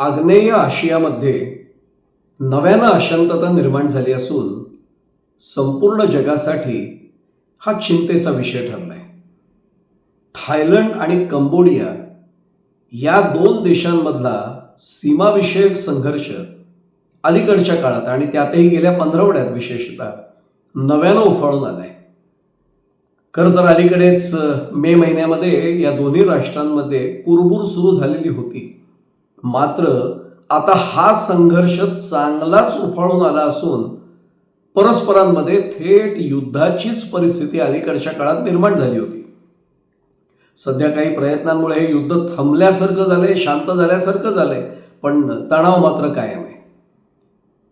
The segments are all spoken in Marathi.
आग्नेय आशियामध्ये नव्यानं अशांतता निर्माण झाली असून संपूर्ण जगासाठी हा चिंतेचा विषय ठरलाय. थायलंड आणि कंबोडिया या दोन देशांमधला सीमाविषयक संघर्ष अलीकडच्या काळात आणि त्यातही गेल्या पंधरवड्यात विशेषतः नव्यानं उफाळून आलाय. खरं तर अलीकडेच मे महिन्यामध्ये या दोन्ही राष्ट्रांमध्ये कुरबूर सुरू झालेली होती. मात्र आता हा संघर्ष चांगलाच उफाळून आला असून परस्परांमध्ये थेट युद्धाचीच परिस्थिती अलीकडच्या काळात निर्माण झाली होती. सध्या काही प्रयत्नांमुळे हे युद्ध थांबल्यासारखं झालंय शांत झाल्यासारखं झालंय पण तणाव मात्र कायम आहे.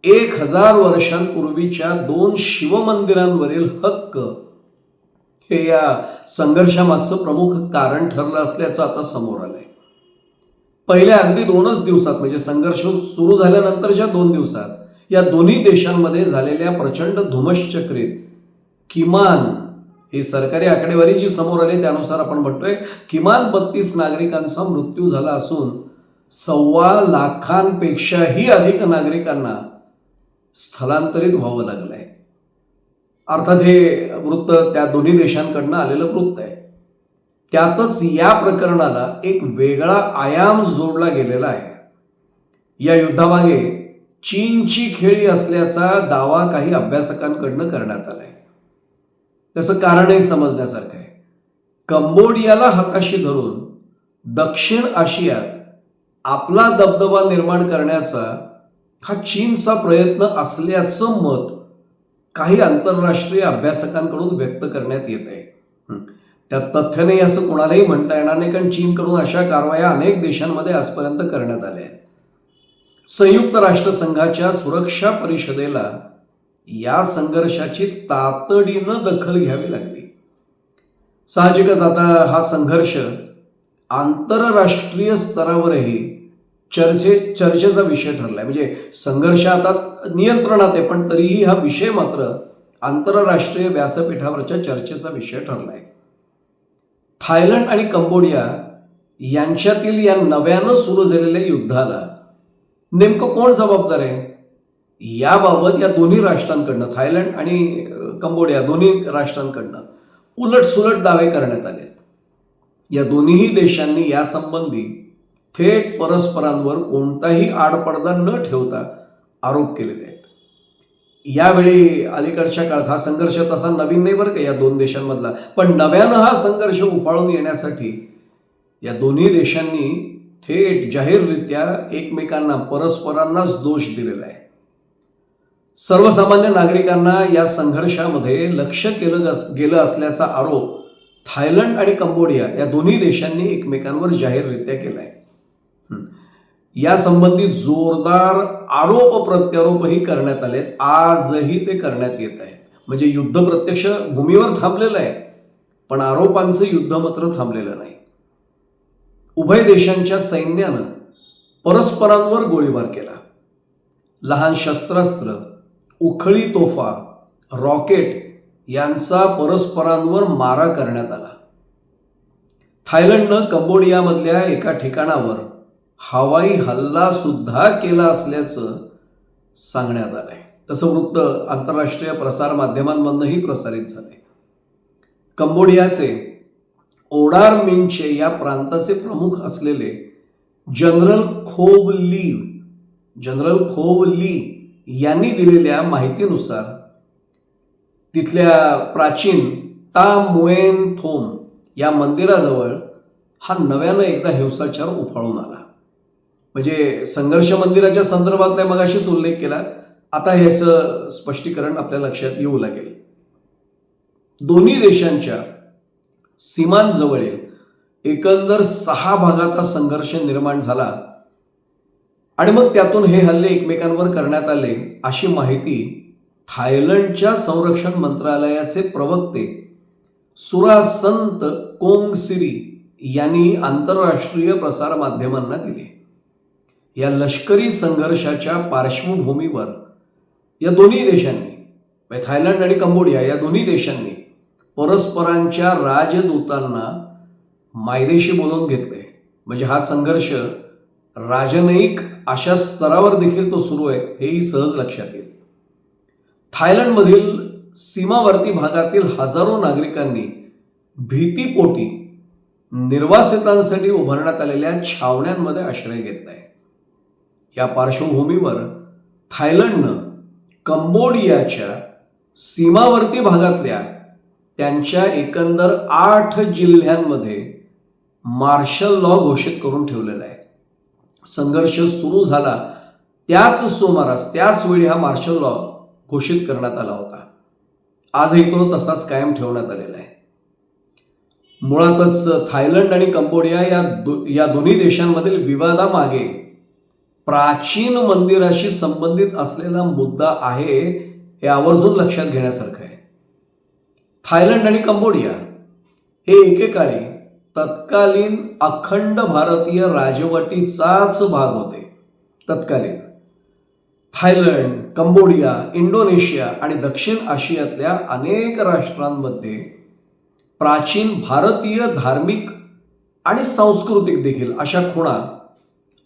एक हजार वर्षांपूर्वीच्या दोन शिवमंदिरांवरील हक्क हे या संघर्षामागचं प्रमुख कारण ठरलं असल्याचं आता समोर आलंय. पहिल्या अगदी दोनच दिवसात म्हणजे संघर्ष सुरू झाल्यानंतरच्या दोन दिवसात या दोन्ही देशांमध्ये झालेल्या प्रचंड धुमश्चक्रीत किमान ही सरकारी आकडेवारी जी समोर आली त्यानुसार आपण म्हणतोय किमान बत्तीस नागरिकांचा मृत्यू झाला असून सव्वा लाखांपेक्षाही अधिक नागरिकांना स्थलांतरित व्हावं लागलंय. अर्थात हे वृत्त त्या दोन्ही देशांकडनं आलेलं वृत्त आहे. त्यातच या प्रकरणाला एक वेगळा आयाम जोडला गेलेला आहे. या युद्धामागे चीनची खेळी असल्याचा दावा काही अभ्यासकांकडनं करण्यात आलाय. त्याचं कारणही समजण्यासारखं आहे. कंबोडियाला हाताशी धरून दक्षिण आशियात आपला दबदबा निर्माण करण्याचा हा चीनचा प्रयत्न असल्याचं मत काही आंतरराष्ट्रीय अभ्यासकांकडून व्यक्त करण्यात येत आहे. त्यात तथ्य नाही असं कोणालाही म्हणता येणार नाही कारण चीनकडून अशा कारवाया अनेक देशांमध्ये आजपर्यंत करण्यात आल्या आहेत. संयुक्त राष्ट्रसंघाच्या सुरक्षा परिषदेला या संघर्षाची तातडीनं दखल घ्यावी लागली. साहजिकच आता हा संघर्ष आंतरराष्ट्रीय स्तरावरही चर्चे चर्चेचा विषय ठरलाय. म्हणजे संघर्ष आता नियंत्रणात आहे पण तरीही हा विषय मात्र आंतरराष्ट्रीय व्यासपीठावरच्या चर्चेचा विषय ठरलाय. थायलंड आणि कंबोडिया यांच्यातील या नव्यानं सुरू झालेल्या युद्धाला नेमकं कोण जबाबदार आहे? याबाबत या दोन्ही राष्ट्रांकडनं थायलंड आणि कंबोडिया दोन्ही राष्ट्रांकडनं उलटसुलट दावे करण्यात आले आहेत. या दोन्ही देशांनी यासंबंधी थेट परस्परांवर कोणताही आडपडदा न ठेवता आरोप केलेले आहेत. यावेळी अलीकडच्या काळात हा संघर्ष तसा नवीन नाही बरं का या दोन देशांमधला. पण नव्यानं हा संघर्ष उफाळून येण्यासाठी या दोन्ही देशांनी थेट जाहीररित्या एकमेकांना परस्परांनाच दोष दिलेला आहे. सर्वसामान्य नागरिकांना या संघर्षामध्ये लक्ष केलं गेलं असल्याचा आरोप थायलंड आणि कंबोडिया या दोन्ही देशांनी एकमेकांवर जाहीररित्या केलाय. आहे या संबंधी जोरदार आरोप प्रत्यारोपही करण्यात आलेत. आजही ते करण्यात येत आहेत. म्हणजे युद्ध प्रत्यक्ष भूमीवर थांबलेलं आहे पण आरोपांचं युद्ध मात्र थांबलेलं नाही. उभय देशांच्या सैन्यानं परस्परांवर गोळीबार केला. लहान शस्त्रास्त्र उखळी तोफा रॉकेट यांचा परस्परांवर मारा करण्यात आला. थायलंडनं कंबोडियामधल्या एका ठिकाणावर हवाई हल्ला सुद्धा केला असल्याचं सांगण्यात आलंय. तसं वृत्त आंतरराष्ट्रीय प्रसार माध्यमांमधनंही प्रसारित झालंय. कंबोडियाचे ओडार मिनचे या प्रांताचे प्रमुख असलेले जनरल खोव ली जनरल खोव ली यांनी दिलेल्या माहितीनुसार तिथल्या प्राचीन ता मुएन थोम या मंदिराजवळ हा नव्यानं एकदा हिंसाचार उफाळून आला. म्हणजे संघर्ष मंदिराच्या संदर्भात नाही मगाशीच उल्लेख केला. आता ह्याचं स्पष्टीकरण आपल्या लक्षात येऊ लागेल. दोन्ही देशांच्या सीमांजवळील एकंदर सहा भागाचा संघर्ष निर्माण झाला आणि मग त्यातून हे हल्ले एकमेकांवर करण्यात आले अशी माहिती थायलंडच्या संरक्षण मंत्रालयाचे प्रवक्ते सुरासंत कोंगसिरी यांनी आंतरराष्ट्रीय प्रसार माध्यमांना दिली. या लष्करी संघर्षाच्या पार्श्वभूमीवर या दोन्ही देशांनी म्हणजे थायलंड आणि कंबोडिया या दोन्ही देशांनी परस्परांच्या राजदूतांना मायदेशी बोलवून घेतले. म्हणजे हा संघर्ष राजनयिक अशा स्तरावर देखील तो सुरू आहे हेही सहज लक्षात येईल. थायलंडमधील सीमावर्ती भागातील हजारो नागरिकांनी भीतीपोटी निर्वासितांसाठी उभारण्यात आलेल्या छावण्यांमध्ये आश्रय घेतलाय. या पार्श्वभूमीवर थायलंडनं कंबोडियाच्या सीमावर्ती भागातल्या त्यांच्या एकंदर आठ जिल्ह्यांमध्ये मार्शल लॉ घोषित करून ठेवलेला आहे. संघर्ष सुरू झाला त्याच सुमारास त्याच वेळी हा मार्शल लॉ घोषित करण्यात आला होता. आजही तो तसाच कायम ठेवण्यात आलेला आहे. मुळातच थायलंड आणि कंबोडिया या दो या दोन्ही देशांमधील विवादामागे प्राचीन मंदिराशी संबंधित असलेला मुद्दा आहे हे आवर्जून लक्षात घेण्यासारखं आहे. थायलंड आणि कंबोडिया हे एकेकाळी तत्कालीन अखंड भारतीय राजवटीचाच भाग होते. तत्कालीन. थायलंड कंबोडिया इंडोनेशिया आणि दक्षिण आशियातल्या अनेक राष्ट्रांमध्ये प्राचीन भारतीय धार्मिक आणि सांस्कृतिक देखील अशा खुणा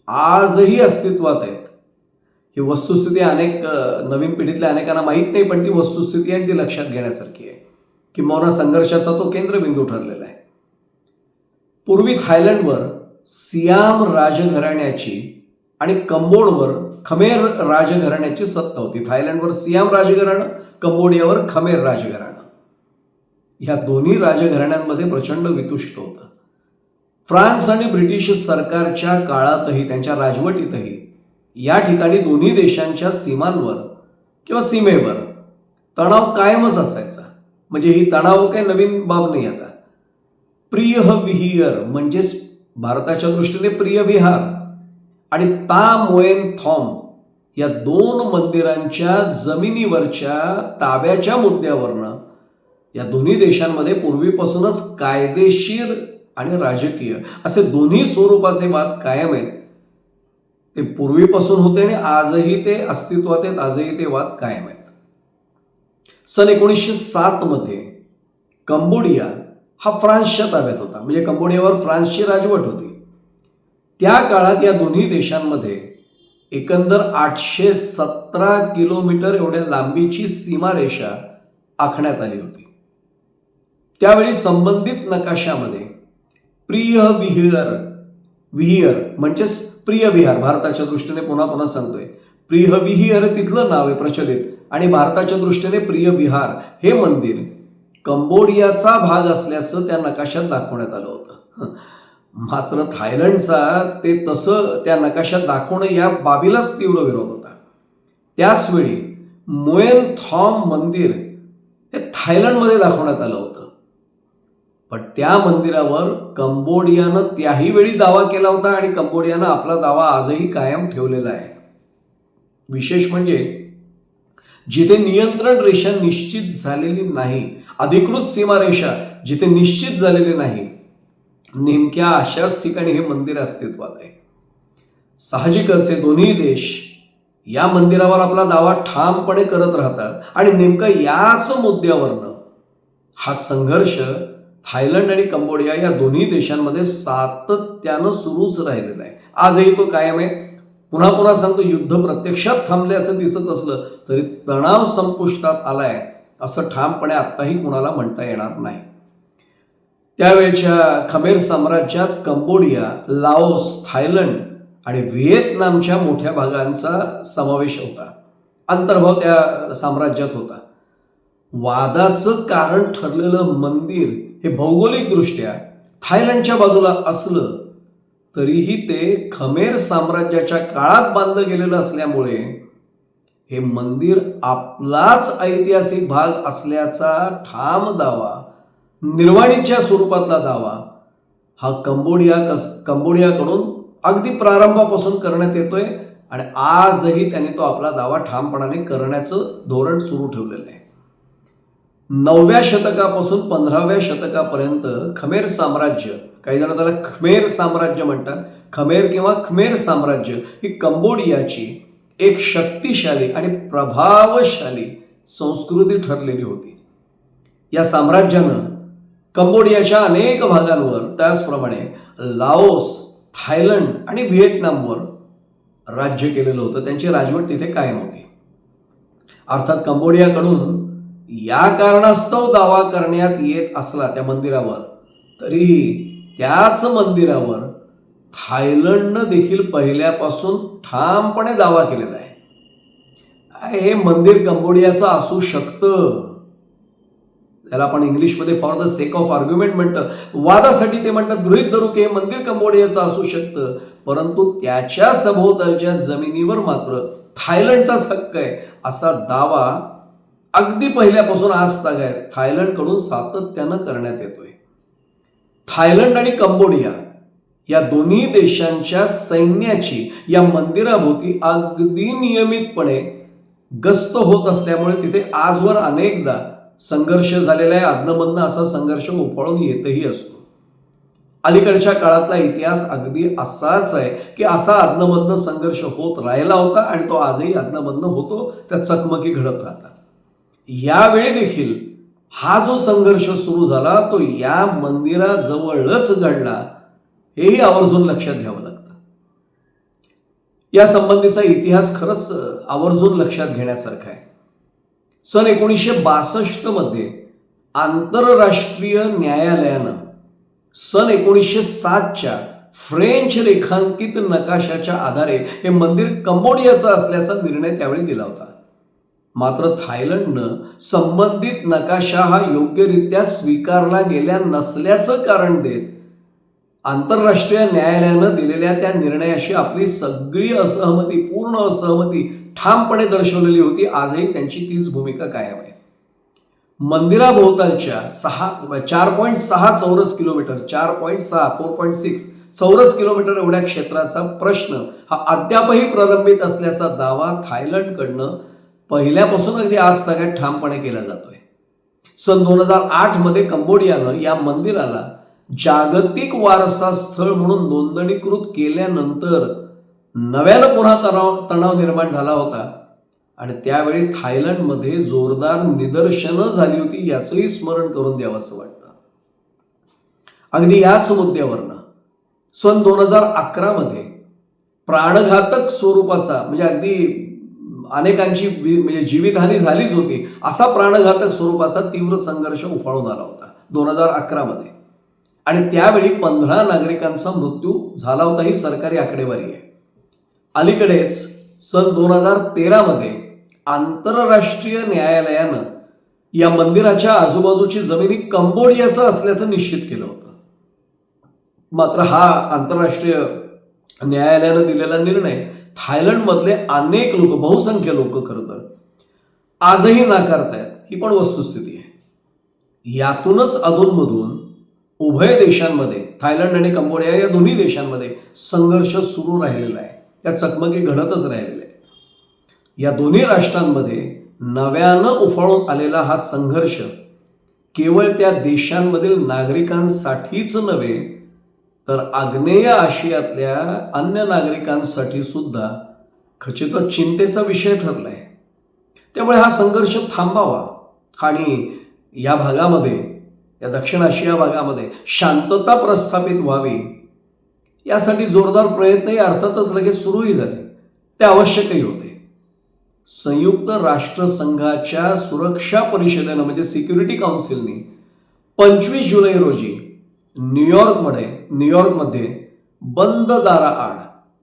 आजही अस्तित्वात आहेत. ही वस्तुस्थिती अनेक नवीन पिढीतल्या अनेकांना माहीत नाही पण ती वस्तुस्थिती आहे आणि ती लक्षात घेण्यासारखी आहे. किंवा संघर्षाचा तो केंद्रबिंदू ठरलेला आहे. पूर्वी थायलंडवर सियाम राजघराण्याची आणि कंबोडवर खमेर राजघराण्याची सत्ता होती. थायलंडवर सियाम राजघराणं कंबोडियावर खमेर राजघराणं. ह्या दोन्ही राजघराण्यांमध्ये प्रचंड वितुष्ट होतं. फ्रान्स आणि ब्रिटिश सरकारच्या काळातही त्यांच्या राजवटीतही या ठिकाणी दोन्ही देशांच्या सीमांवर किंवा सीमेवर तणाव कायमच असायचा. म्हणजे ही तणाव काही नवीन बाब नाही आता. प्रिय विहियर म्हणजेच भारताच्या दृष्टीने प्रिय विहार आणि ता मोएन थॉम या दोन मंदिरांच्या जमिनीवरच्या ताब्याच्या मुद्द्यावरनं या दोन्ही देशांमध्ये पूर्वीपासूनच कायदेशीर आणि राजकीय असे दोन्ही स्वरूपाचे वाद कायम आहेत. ते पूर्वीपासून होते आणि आजही ते अस्तित्वात आहेत आजही ते वाद कायम आहेत. सन एकोणीसशे सात मध्ये कंबोडिया हा फ्रान्सच्या ताब्यात होता. म्हणजे कंबोडियावर फ्रान्सची राजवट होती. त्या काळात या दोन्ही देशांमध्ये एकंदर आठशे सतरा किलोमीटर एवढ्या लांबीची सीमारेषा आखण्यात आली होती. त्यावेळी संबंधित नकाशामध्ये प्रिय विहिर विहिर म्हणजेच प्रिय विहार. भारताच्या दृष्टीने पुन्हा पुन्हा सांगतोय. प्रिय विहिर तिथलं नाव आहे प्रचलित. आणि भारताच्या दृष्टीने प्रिय विहार हे मंदिर कंबोडियाचा भाग असल्याचं त्या नकाशात दाखवण्यात आलं होतं. मात्र थायलंडचा ते तसं त्या नकाशात दाखवणं या बाबीलाच तीव्र विरोध होता. त्याचवेळी मोएन थॉम मंदिर हे थायलंडमध्ये दाखवण्यात आलं होतं. पण त्या मंदिरावर कंबोडियानं त्याही वेळी दावा केला होता आणि कंबोडियानं आपला दावा आजही कायम ठेवलेला आहे. विशेष म्हणजे जिथे नियंत्रण रेषा निश्चित झालेली नाही अधिकृत सीमारेषा जिथे निश्चित झालेली नाही नेमक्या अशाच ठिकाणी हे मंदिर अस्तित्वात आहे. साहजिकच हे दोन्ही देश या मंदिरावर आपला दावा ठामपणे करत राहतात आणि नेमकं याच मुद्द्यावरनं हा संघर्ष थायलंड आणि कंबोडिया या दोन्ही देशांमध्ये सातत्यानं सुरूच राहिलेलं आहे. आजही तो कायम आहे. पुन्हा पुन्हा सांगतो युद्ध प्रत्यक्षात थांबले असं दिसत असलं तरी तणाव संपुष्टात आलाय असं ठामपणे आत्ताही कुणाला म्हणता येणार नाही. त्यावेळच्या खमेर साम्राज्यात कंबोडिया लाओस थायलंड आणि व्हिएतनामच्या मोठ्या भागांचा समावेश होता. अंतर्भाव त्या साम्राज्यात होता. वादाचं कारण ठरलेलं मंदिर हे भौगोलिकदृष्ट्या थायलंडच्या बाजूला असलं तरीही ते खमेर साम्राज्याच्या काळात बांधलं गेलेलं असल्यामुळे हे मंदिर आपलाच ऐतिहासिक भाग असल्याचा ठाम दावा निर्वाणीच्या स्वरूपातला दावा हा कंबोडिया कस कंबोडियाकडून अगदी प्रारंभापासून करण्यात येतोय आणि आजही त्यांनी तो आपला दावा ठामपणाने करण्याचं धोरण सुरू ठेवलेलं आहे. नवव्या शतकापासून पंधराव्या शतकापर्यंत खमेर साम्राज्य काही जण त्याला खमेर साम्राज्य म्हणतात. खमेर किंवा खमेर साम्राज्य ही कंबोडियाची एक शक्तिशाली आणि प्रभावशाली संस्कृती ठरलेली होती. या साम्राज्यानं कंबोडियाच्या अनेक भागांवर त्याचप्रमाणे लाओस थायलंड आणि व्हिएटनामवर राज्य केलेलं होतं. त्यांची राजवट तिथे कायम होती. अर्थात कंबोडियाकडून या कारणास्तव दावा करण्यात येत असला त्या मंदिरावर तरी त्याच मंदिरावर थायलंडनं देखील पहिल्यापासून ठामपणे दावा केलेला आहे. हे मंदिर कंबोडियाचं असू शकतं? त्याला आपण इंग्लिशमध्ये for the sake of argument म्हणतं वादासाठी ते म्हणतात गृहित धरू की हे मंदिर कंबोडियाचं असू शकतं परंतु त्याच्या सभोवतालच्या जमिनीवर मात्र थायलंडचाच हक्क आहे असा दावा अगदी पहिल्यापासून आज तागायत थायलंडकडून सातत्यानं करण्यात येतोय. थायलंड आणि कंबोडिया या दोन्ही देशांच्या सैन्याची या मंदिराभोवती अगदी नियमितपणे गस्त होत असल्यामुळे तिथे आजवर अनेकदा संघर्ष झालेला आहे. अधनमधनं असा संघर्ष उफाळून येतही असतो. अलीकडच्या काळातला इतिहास अगदी असाच आहे की असा अधनमधनं संघर्ष होत राहिला होता आणि तो आजही अधनमधनं होतो. त्या चकमकी घडत राहतात. यावेळी देखील हा जो संघर्ष सुरू झाला तो या मंदिराजवळच घडला हेही आवर्जून लक्षात घ्यावं लागतं. या संबंधीचा इतिहास खरंच आवर्जून लक्षात घेण्यासारखा आहे. सन एकोणीसशे बासष्टमध्ये आंतरराष्ट्रीय न्यायालयानं सन एकोणीसशे सातच्या फ्रेंच रेखांकित नकाशाच्या आधारे हे मंदिर कंबोडियाचं असल्याचा निर्णय त्यावेळी दिला होता. मात्र थायलंडनं संबंधित नकाशा हा योग्यरित्या स्वीकारला गेल्या नसल्याचं कारण देत आंतरराष्ट्रीय न्यायालयानं दिलेल्या त्या निर्णयाशी आपली सगळी असहमती पूर्ण असहमती ठामपणे दर्शवलेली होती. आजही त्यांची तीच भूमिका कायम आहे. मंदिराभोवतालच्या सहा चार पॉईंट सहा चौरस किलोमीटर चार पॉईंट सहा फोर पॉईंट सिक्स चौरस किलोमीटर एवढ्या क्षेत्राचा प्रश्न हा अद्यापही प्रलंबित असल्याचा दावा थायलंडकडनं पहिल्यापासून अगदी आज सगळ्यात ठामपणे केला जातोय. सन दोन हजार आठमध्ये कंबोडियानं या मंदिराला जागतिक वारसा स्थळ म्हणून नोंदणीकृत केल्यानंतर नव्यानं पुन्हा तणाव तणाव निर्माण झाला होता. आणि त्यावेळी थायलंडमध्ये जोरदार निदर्शनं झाली होती याचंही स्मरण करून द्यावं असं वाटतं. अगदी याच मुद्द्यावरनं सन दोन हजार अकरा मध्ये प्राणघातक स्वरूपाचा म्हणजे अगदी अनेकांची म्हणजे जीवितहानी झालीच होती असा प्राणघातक स्वरूपाचा तीव्र संघर्ष उफाळून आला होता दोन हजार अकरा मध्ये आणि त्यावेळी पंधरा नागरिकांचा मृत्यू झाला होता ही सरकारी आकडेवारी आहे. अलीकडेच सन दोन हजार तेरामध्ये आंतरराष्ट्रीय न्यायालयानं या मंदिराच्या आजूबाजूची जमिनी कंबोडियाचं असल्याचं निश्चित केलं होतं. मात्र हा आंतरराष्ट्रीय न्यायालयानं दिलेला निर्णय थायलंडमधले अनेक लोक बहुसंख्य लोक खरं तर आजही नाकारतायत. ही पण वस्तुस्थिती आहे. यातूनच अधूनमधून उभय देशांमध्ये थायलंड आणि कंबोडिया या दोन्ही देशांमध्ये संघर्ष सुरू राहिलेला आहे. त्या चकमकी घडतच राहिलेल्या आहे या दोन्ही राष्ट्रांमध्ये नव्यानं उफाळून आलेला हा संघर्ष केवळ त्या देशांमधील नागरिकांसाठीच नव्हे तर आग्नेय आशियातल्या अन्य नागरिकांसाठी सुद्धा खचितच चिंतेचा विषय ठरलाय. त्यामुळे हा संघर्ष थांबावा. आणि या भागामध्ये या दक्षिण आशिया भागामध्ये शांतता प्रस्थापित व्हावी. यासाठी जोरदार प्रयत्नही अर्थातच लगेच सुरूही झाले. ते आवश्यकही होते. संयुक्त राष्ट्रसंघाच्या सुरक्षा परिषदेनं म्हणजे सिक्युरिटी काउन्सिलनी पंचवीस जुलै रोजी न्यूयॉर्कमध्ये न्यूयॉर्कमध्ये बंद दाराआड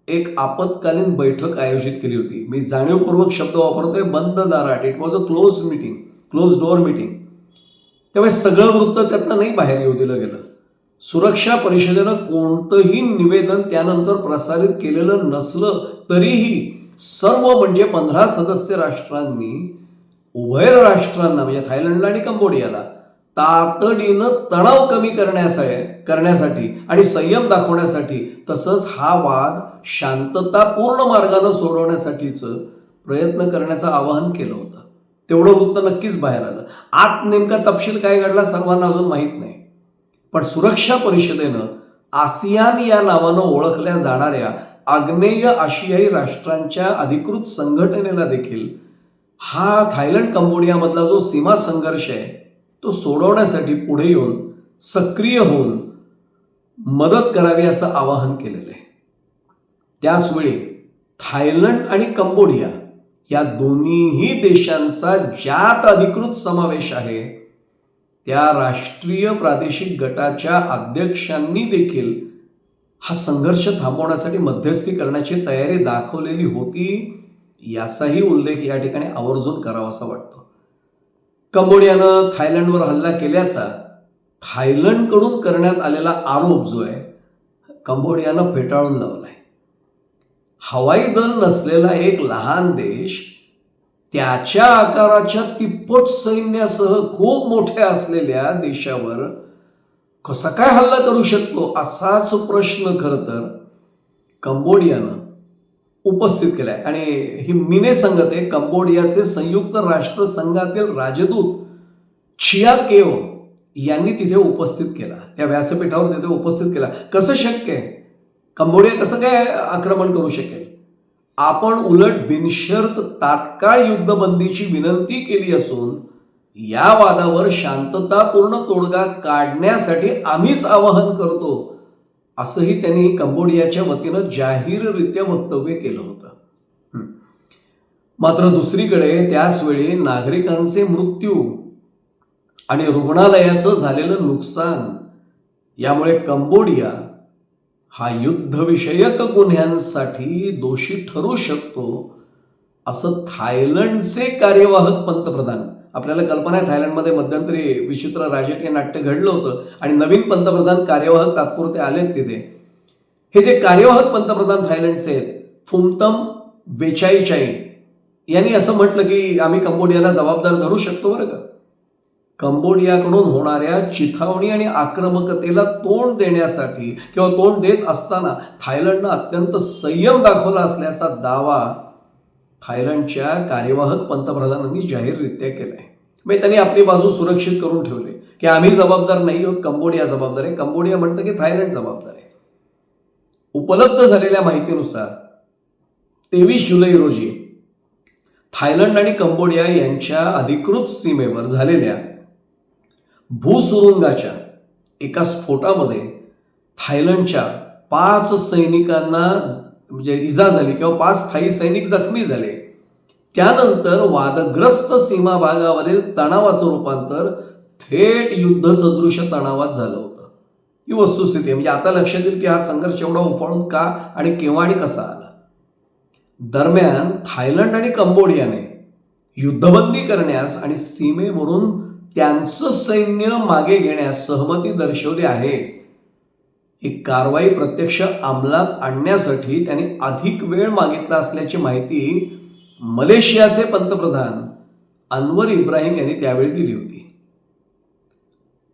एक आपत्कालीन बैठक आयोजित केली होती. मी जाणीवपूर्वक शब्द वापरतोय बंद दाराआड it was a close meeting close door meeting त्यामुळे सगळं वृत्त त्यातनं नाही बाहेर येऊ दिलं गेलं. सुरक्षा परिषदेनं कोणतंही निवेदन त्यानंतर प्रसारित केलेलं नसलं तरीही सर्व म्हणजे पंधरा सदस्य राष्ट्रांनी उभय राष्ट्रांना म्हणजे थायलंडला आणि कंबोडियाला तातडीनं तणाव कमी करण्यास करण्यासाठी आणि संयम दाखवण्यासाठी तसंच हा वाद शांततापूर्ण मार्गानं सोडवण्यासाठीचं प्रयत्न करण्याचं आवाहन केलं होतं. तेवढं वृत्त नक्कीच बाहेर आलं. आत नेमका तपशील काय घडला सर्वांना अजून माहीत नाही. पण सुरक्षा परिषदेनं आसियान या नावानं ओळखल्या जाणाऱ्या आग्नेय आशियाई राष्ट्रांच्या अधिकृत संघटनेला देखील हा थायलंड कंबोडियामधला जो सीमा संघर्ष आहे तो सोडवण्यासाठी पुढे येऊन सक्रिय होऊन मदत करावी असं आवाहन केलेलं आहे. त्याचवेळी थायलंड आणि कंबोडिया या दोन्हीही देशांचा ज्यात अधिकृत समावेश आहे त्या राष्ट्रीय प्रादेशिक गटाच्या अध्यक्षांनी देखील हा संघर्ष थांबवण्यासाठी मध्यस्थी करण्याची तयारी दाखवलेली होती याचाही उल्लेख या ठिकाणी आवर्जून करावासा वाटतो. कंबोडियानं थायलंडवर हल्ला केल्याचा थायलंडकडून करण्यात आलेला आरोप जो आहे कंबोडियानं फेटाळून लावलाय हवाई दल नसलेला एक लहान देश त्याच्या आकाराच्या तिप्पट सैन्यासह खूप मोठ्या असलेल्या देशावर कसा काय हल्ला करू शकतो असाच प्रश्न खरं तर कंबोडियानं उपस्थित केलाय. आणि ही मिने संगत आहे कंबोडियाचे संयुक्त राष्ट्र संघातील राजदूत छिया केओ यांनी तिथे उपस्थित केला. त्या व्यासपीठावर तिथे उपस्थित केला. कसं शक्य आहे? कंबोडिया कसं काय आक्रमण करू शकेल? आपण उलट बिनशर्त तात्काळ युद्धबंदीची विनंती केली असून या वादावर शांततापूर्ण तोडगा काढण्यासाठी आम्हीच आवाहन करतो असंही त्यांनी कंबोडियाच्या वतीनं जाहीररित्या वक्तव्य केलं होतं. मात्र दुसरीकडे त्याच वेळी नागरिकांचे मृत्यू आणि रुग्णालयाचं झालेलं नुकसान यामुळे कंबोडिया हा युद्धविषयक गुन्ह्यांसाठी दोषी ठरू शकतो असं थायलंडचे कार्यवाहक पंतप्रधान आपल्याला कल्पना आहे थायलंडमध्ये मध्यंतरी विचित्र राजकीय नाट्य घडलं होतं आणि नवीन पंतप्रधान कार्यवाहक तात्पुरते आलेत तिथे. हे जे कार्यवाहक पंतप्रधान थायलंडचे आहेत फुमतम वेचाईचाई यांनी असं म्हटलं की आम्ही कंबोडियाला जबाबदार धरू शकतो बरं का? कंबोडियाकडून होणाऱ्या चिथावणी आणि आक्रमकतेला तोंड देण्यासाठी किंवा तोंड देत असताना थायलंडनं अत्यंत संयम दाखवला असल्याचा दावा थायलंडच्या कार्यवाहक पंतप्रधानांनी जाहीररित्या केलाय. म्हणजे त्यांनी आपली बाजू सुरक्षित करून ठेवली. की आम्ही जबाबदार नाही आहोत कंबोडिया जबाबदार आहे. कंबोडिया म्हणतं की थायलंड जबाबदार आहे. उपलब्ध झालेल्या माहितीनुसार तेवीस जुलै रोजी थायलंड आणि कंबोडिया यांच्या अधिकृत सीमेवर झालेल्या भूसुरुंगाच्या एका स्फोटामध्ये थायलंडच्या पाच सैनिकांना म्हणजे इजा झाली किंवा पाच स्थायी सैनिक जखमी झाले. त्यानंतर वादग्रस्त सीमा भागावरील तणावाचं रूपांतर थेट युद्ध सदृश तणावात झालं होतं. ही वस्तुस्थिती आहे. म्हणजे आता लक्षात येईल की हा संघर्ष एवढा उफाळून का आणि केव्हा आणि कसा आला? दरम्यान थायलंड आणि कंबोडियाने युद्धबंदी करण्यास आणि सीमेवरून त्यांचं सैन्य मागे घेण्यास सहमती दर्शवली आहे. ही कारवाई प्रत्यक्ष अंमलात आणण्यासाठी त्यांनी अधिक वेळ मागितला असल्याची माहिती मलेशियाचे पंतप्रधान अनवर इब्राहिम यांनी त्यावेळी दिली होती.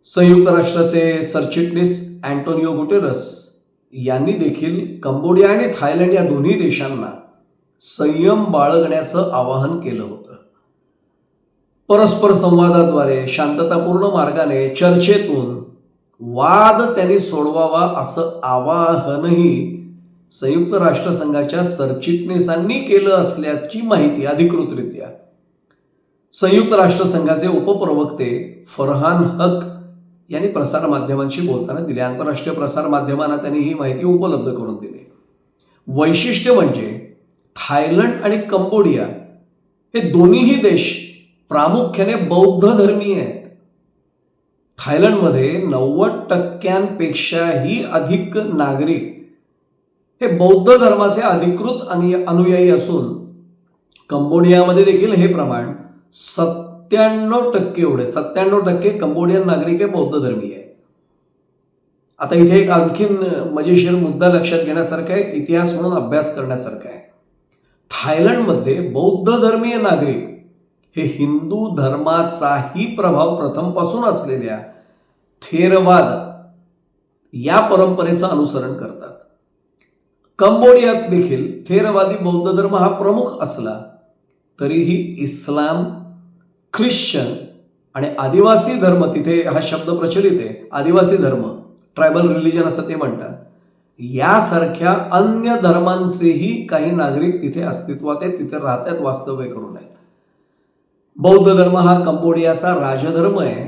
संयुक्त राष्ट्राचे सरचिटणीस अँटोनिओ गुटेरस यांनी देखील कंबोडिया आणि थायलंड या दोन्ही देशांना संयम बाळगण्याचं आवाहन केलं होतं. परस्पर संवादाद्वारे शांततापूर्ण मार्गाने चर्चेतून वाद त्यांनी सोडवावा असं आवाहनही संयुक्त राष्ट्रसंघाच्या सरचिटणीसांनी केलं असल्याची माहिती अधिकृतरित्या. संयुक्त राष्ट्रसंघाचे उपप्रवक्ते फरहान हक यांनी प्रसारमाध्यमांशी बोलताना दिली. आंतरराष्ट्रीय प्रसारमाध्यमांना त्यांनी ही माहिती उपलब्ध करून दिली. वैशिष्ट्य म्हणजे थायलंड आणि कंबोडिया हे दोन्हीही देश प्रामुख्याने बौद्ध धर्मीय आहेत. थायलंडमध्ये नव्वद टक्क्यांपेक्षाही अधिक नागरिक हे बौद्ध धर्माचे अधिकृत आणि अनुयायी असून कंबोडियामध्ये देखील हे प्रमाण सत्त्याण्णव टक्के एवढे सत्त्याण्णव टक्के कंबोडियन नागरिक हे बौद्ध धर्मीय आहे आता इथे एक आणखीन मजेशीर मुद्दा लक्षात घेण्यासारखा आहे इतिहास म्हणून अभ्यास करण्यासारखा आहे. थायलंडमध्ये बौद्ध धर्मीय नागरिक हे हिंदू धर्माचाही प्रभाव प्रथमपासून असलेल्या थेरवाद या परंपरेचं अनुसरण करतात. कंबोडियात देखील थेरवादी बौद्ध धर्म हा प्रमुख असला तरीही इस्लाम ख्रिश्चन आणि आदिवासी धर्म तिथे हा शब्द प्रचलित आहे आदिवासी धर्म ट्रायबल रिलिजन असं ते म्हणतात. यासारख्या अन्य धर्मांचेही काही नागरिक तिथे अस्तित्वात आहेत तिथे राहतात वास्तव्य करून आहेत. बौद्ध धर्म हा कंबोडियाचा राजधर्म आहे.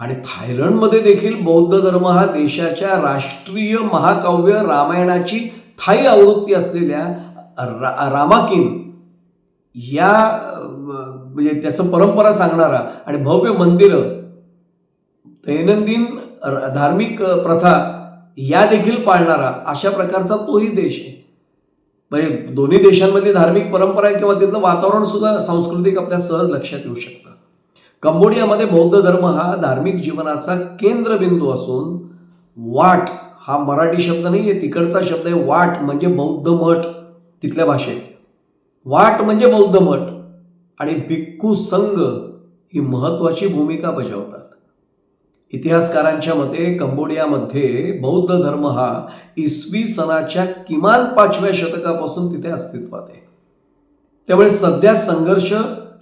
आणि थायलंडमध्ये देखील बौद्ध धर्म हा देशाच्या राष्ट्रीय महाकाव्य रामायणाची थाई आवृत्ती असलेल्या रा रामाकिन या म्हणजे त्याचं परंपरा सांगणारा आणि भव्य मंदिरं दैनंदिन धार्मिक प्रथा या देखील पाळणारा अशा प्रकारचा तोही देश आहे. म्हणजे दोन्ही देशांमध्ये धार्मिक परंपरा आहे किंवा तिथलं वातावरण सुद्धा सांस्कृतिक आपल्या सहज लक्षात येऊ शकतं. कंबोडियामध्ये बौद्ध धर्म हा धार्मिक जीवनाचा केंद्रबिंदू असून वाट हा मराठी शब्द नाही आहे तिकडचा शब्द आहे वाट म्हणजे बौद्ध मठ. तिथल्या भाषेत. वाट म्हणजे बौद्ध मठ. आणि भिक्खू संघ ही महत्त्वाची भूमिका बजावतात. इतिहासकारांच्या मते कंबोडियामध्ये बौद्ध धर्म हा इसवी सनाच्या किमान पाचव्या शतकापासून तिथे अस्तित्वात आहे. त्यामुळे सध्या संघर्ष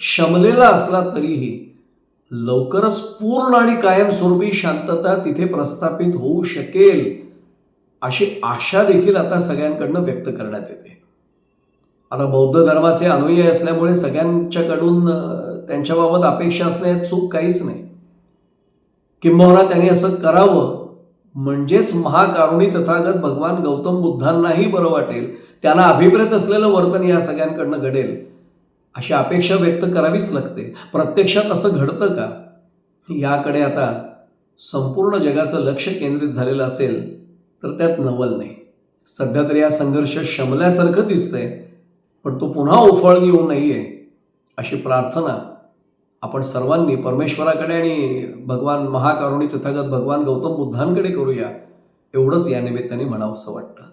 शमलेला असला तरीही लवकरच पूर्ण आणि कायमस्वरूपी शांतता तिथे प्रस्थापित होऊ शकेल अशी आशा देखील आता सगळ्यांकडनं व्यक्त करण्यात येते. आता बौद्ध धर्माचे अनुयायी असल्यामुळे सगळ्यांच्याकडून त्यांच्याबाबत अपेक्षा असण्यात चूक काहीच नाही. किंबहुना त्यांनी असं करावं म्हणजेच महाकारुणी तथागत भगवान गौतम बुद्धांनाही बरं वाटेल त्यांना अभिप्रेत असलेलं वर्तन या सगळ्यांकडनं घडेल. अशी अपेक्षा व्यक्त करावीच लागते. प्रत्यक्षात असं घडतं का? याकडे आता संपूर्ण जगाचं लक्ष केंद्रित झालेलं असेल तर त्यात नवल नाही. सध्या तरी हा संघर्ष शमल्यासारखं दिसतंय पण तो पुन्हा उफाळून येऊ नये अशी प्रार्थना आपण सर्वांनी परमेश्वराकडे आणि भगवान महाकारुणी तथागत भगवान गौतम बुद्धांकडे करूया एवढंच या निमित्ताने म्हणावंसं वाटतं.